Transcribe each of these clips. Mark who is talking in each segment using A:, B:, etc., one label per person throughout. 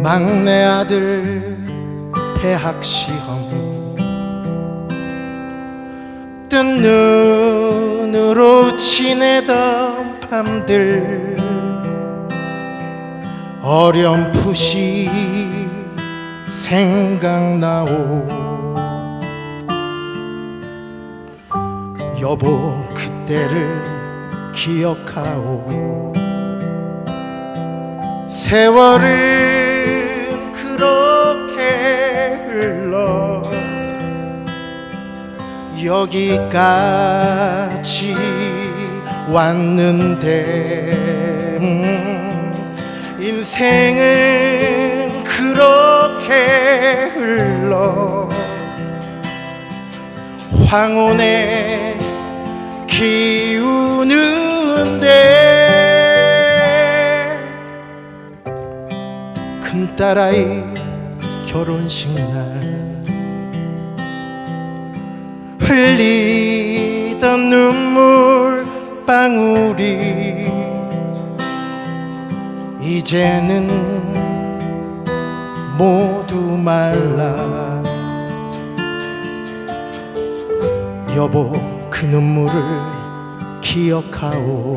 A: 막내 아들 대학 시험. 뜬 눈으로 지내던 밤들. 어렴풋이 생각나오. 여보 그때를 기억하오. 세월은 여기까지 왔는데 음, 인생은 그렇게 흘러 황혼에 기우는데 큰딸아이 결혼식 날 흘리던 눈물 방울이 이제는 모두 말라. 여보 그 눈물을 기억하오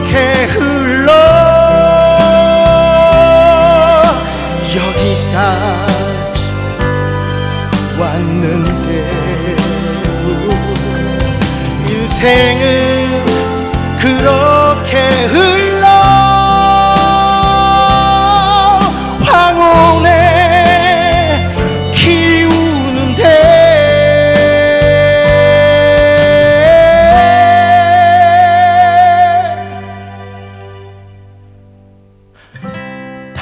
A: 그렇게 흘러 여기까지 왔는데 인생은 그렇게 흘러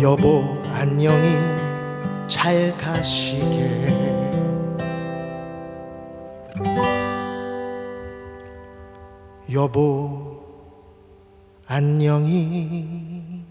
A: 여보 안녕히 잘 가시게. 여보 안녕히